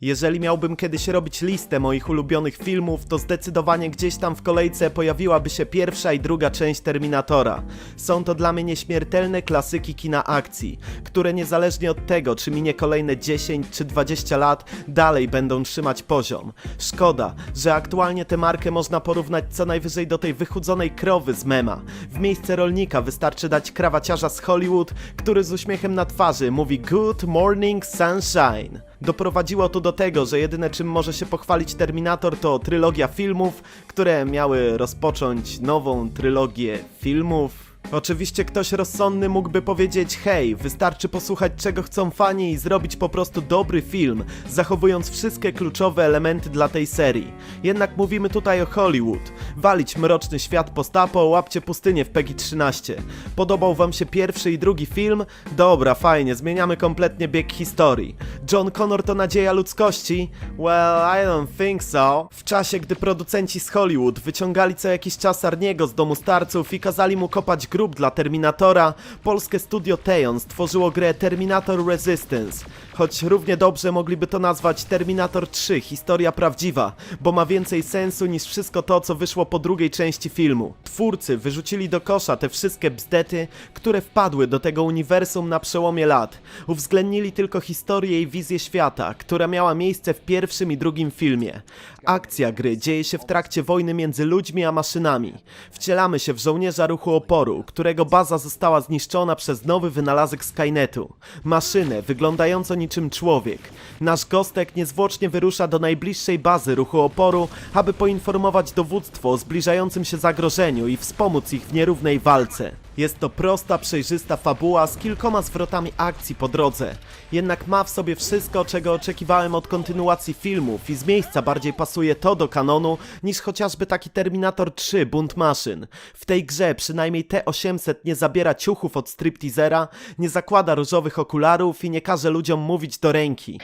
Jeżeli miałbym kiedyś robić listę moich ulubionych filmów, to zdecydowanie gdzieś tam w kolejce pojawiłaby się pierwsza i druga część Terminatora. Są to dla mnie nieśmiertelne klasyki kina akcji, które niezależnie od tego, czy minie kolejne 10 czy 20 lat, dalej będą trzymać poziom. Szkoda, że aktualnie tę markę można porównać co najwyżej do tej wychudzonej krowy z mema. W miejsce rolnika wystarczy dać krawaciarza z Hollywood, który z uśmiechem na twarzy mówi Good morning sunshine. Doprowadziło to do tego, że jedyne czym może się pochwalić Terminator to trylogia filmów, które miały rozpocząć nową trylogię filmów. Oczywiście ktoś rozsądny mógłby powiedzieć hej, wystarczy posłuchać czego chcą fani i zrobić po prostu dobry film, zachowując wszystkie kluczowe elementy dla tej serii. Jednak mówimy tutaj o Hollywood. Walić mroczny świat postapo, łapcie pustynię w PEGI 13. Podobał wam się pierwszy i drugi film? Dobra, fajnie, zmieniamy kompletnie bieg historii. John Connor to nadzieja ludzkości? Well, I don't think so. W czasie, gdy producenci z Hollywood wyciągali co jakiś czas Arniego z domu starców i kazali mu kopać grób dla Terminatora, polskie studio Teon stworzyło grę Terminator Resistance. Choć równie dobrze mogliby to nazwać Terminator 3, historia prawdziwa, bo ma więcej sensu niż wszystko to, co wyszło po drugiej części filmu. Twórcy wyrzucili do kosza te wszystkie bzdety, które wpadły do tego uniwersum na przełomie lat. Uwzględnili tylko historię i wizję świata, która miała miejsce w pierwszym i drugim filmie. Akcja gry dzieje się w trakcie wojny między ludźmi a maszynami. Wcielamy się w żołnierza ruchu oporu, którego baza została zniszczona przez nowy wynalazek Skynetu. Maszynę wyglądającą niczym człowiek. Nasz gostek niezwłocznie wyrusza do najbliższej bazy ruchu oporu, aby poinformować dowództwo o zbliżającym się zagrożeniu i wspomóc ich w nierównej walce. Jest to prosta, przejrzysta fabuła z kilkoma zwrotami akcji po drodze. Jednak ma w sobie wszystko, czego oczekiwałem od kontynuacji filmów i z miejsca bardziej pasuje to do kanonu niż chociażby taki Terminator 3 Bunt Maszyn. W tej grze przynajmniej T-800 nie zabiera ciuchów od stripteasera, nie zakłada różowych okularów i nie każe ludziom mówić do ręki.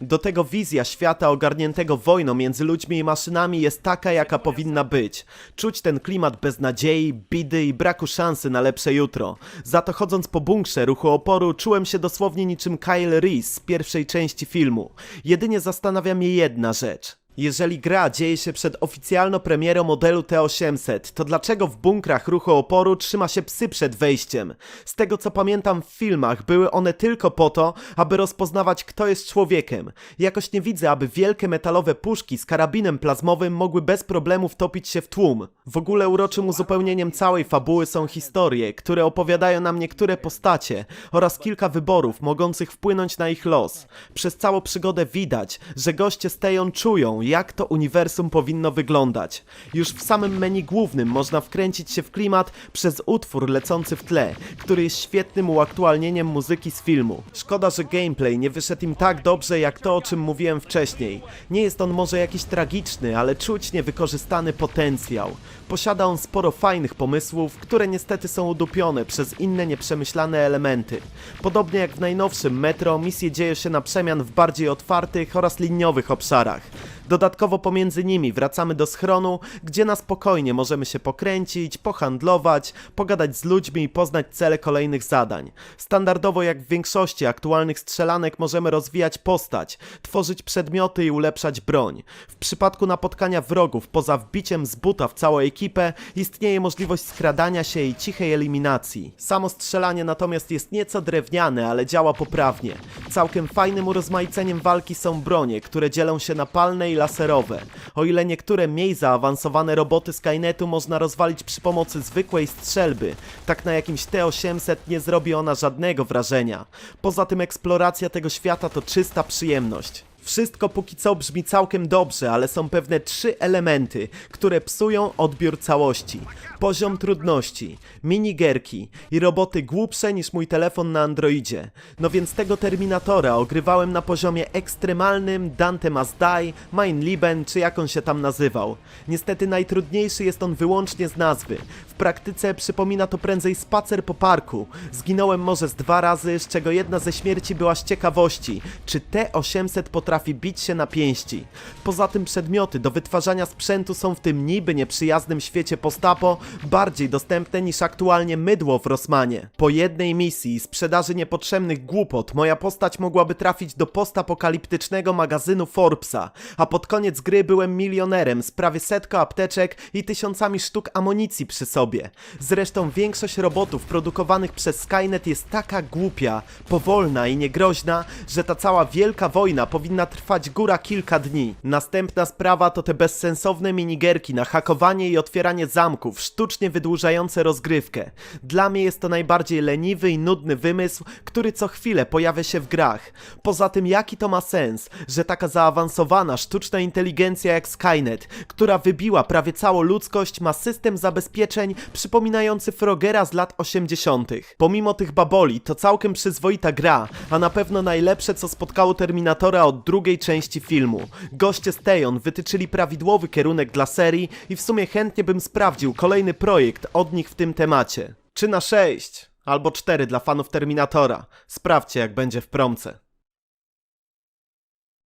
Do tego wizja świata ogarniętego wojną między ludźmi i maszynami jest taka, jaka powinna być. Czuć ten klimat beznadziei, bidy i braku szansy na lepsze jutro. Za to chodząc po bunkrze ruchu oporu, czułem się dosłownie niczym Kyle Reese z pierwszej części filmu. Jedynie zastanawia mnie jedna rzecz. Jeżeli gra dzieje się przed oficjalną premierą modelu T800, to dlaczego w bunkrach ruchu oporu trzyma się psy przed wejściem? Z tego co pamiętam w filmach, były one tylko po to, aby rozpoznawać kto jest człowiekiem. Jakoś nie widzę, aby wielkie metalowe puszki z karabinem plazmowym mogły bez problemu wtopić się w tłum. W ogóle uroczym uzupełnieniem całej fabuły są historie, które opowiadają nam niektóre postacie oraz kilka wyborów mogących wpłynąć na ich los. Przez całą przygodę widać, że goście z Tejon czują, jak to uniwersum powinno wyglądać. Już w samym menu głównym można wkręcić się w klimat przez utwór lecący w tle, który jest świetnym uaktualnieniem muzyki z filmu. Szkoda, że gameplay nie wyszedł im tak dobrze jak to, o czym mówiłem wcześniej. Nie jest on może jakiś tragiczny, ale czuć niewykorzystany potencjał. Posiada on sporo fajnych pomysłów, które niestety są udupione przez inne nieprzemyślane elementy. Podobnie jak w najnowszym Metro, misje dzieją się na przemian w bardziej otwartych oraz liniowych obszarach. Dodatkowo pomiędzy nimi wracamy do schronu, gdzie na spokojnie możemy się pokręcić, pohandlować, pogadać z ludźmi i poznać cele kolejnych zadań. Standardowo jak w większości aktualnych strzelanek możemy rozwijać postać, tworzyć przedmioty i ulepszać broń. W przypadku napotkania wrogów poza wbiciem z buta w całą ekipę istnieje możliwość skradania się i cichej eliminacji. Samo strzelanie natomiast jest nieco drewniane, ale działa poprawnie. Całkiem fajnym urozmaiceniem walki są bronie, które dzielą się na palne i laserowe. O ile niektóre mniej zaawansowane roboty Skynetu można rozwalić przy pomocy zwykłej strzelby, tak na jakimś T-800 nie zrobi ona żadnego wrażenia. Poza tym eksploracja tego świata to czysta przyjemność. Wszystko póki co brzmi całkiem dobrze, ale są pewne trzy elementy, które psują odbiór całości. Poziom trudności, minigierki i roboty głupsze niż mój telefon na Androidzie. No więc tego Terminatora ogrywałem na poziomie ekstremalnym, Dante Must Die, Mein Lieben czy jak on się tam nazywał. Niestety najtrudniejszy jest on wyłącznie z nazwy. W praktyce przypomina to prędzej spacer po parku. Zginąłem może z dwa razy, z czego jedna ze śmierci była z ciekawości, czy T-800 potrafi potrafi bić się na pięści. Poza tym przedmioty do wytwarzania sprzętu są w tym niby nieprzyjaznym świecie postapo bardziej dostępne niż aktualnie mydło w Rosmanie. Po jednej misji i sprzedaży niepotrzebnych głupot moja postać mogłaby trafić do postapokaliptycznego magazynu Forbesa, a pod koniec gry byłem milionerem z prawie setką apteczek i tysiącami sztuk amunicji przy sobie. Zresztą większość robotów produkowanych przez Skynet jest taka głupia, powolna i niegroźna, że ta cała wielka wojna trwać góra kilka dni. Następna sprawa to te bezsensowne minigierki na hakowanie i otwieranie zamków, sztucznie wydłużające rozgrywkę. Dla mnie jest to najbardziej leniwy i nudny wymysł, który co chwilę pojawia się w grach. Poza tym jaki to ma sens, że taka zaawansowana sztuczna inteligencja jak Skynet, która wybiła prawie całą ludzkość, ma system zabezpieczeń przypominający Frogera z lat 80. Pomimo tych baboli, to całkiem przyzwoita gra, a na pewno najlepsze co spotkało Terminatora od drugiej części filmu. Goście z Tejon wytyczyli prawidłowy kierunek dla serii i w sumie chętnie bym sprawdził kolejny projekt od nich w tym temacie. Czy na 6 albo 4 dla fanów Terminatora. Sprawdźcie jak będzie w promce.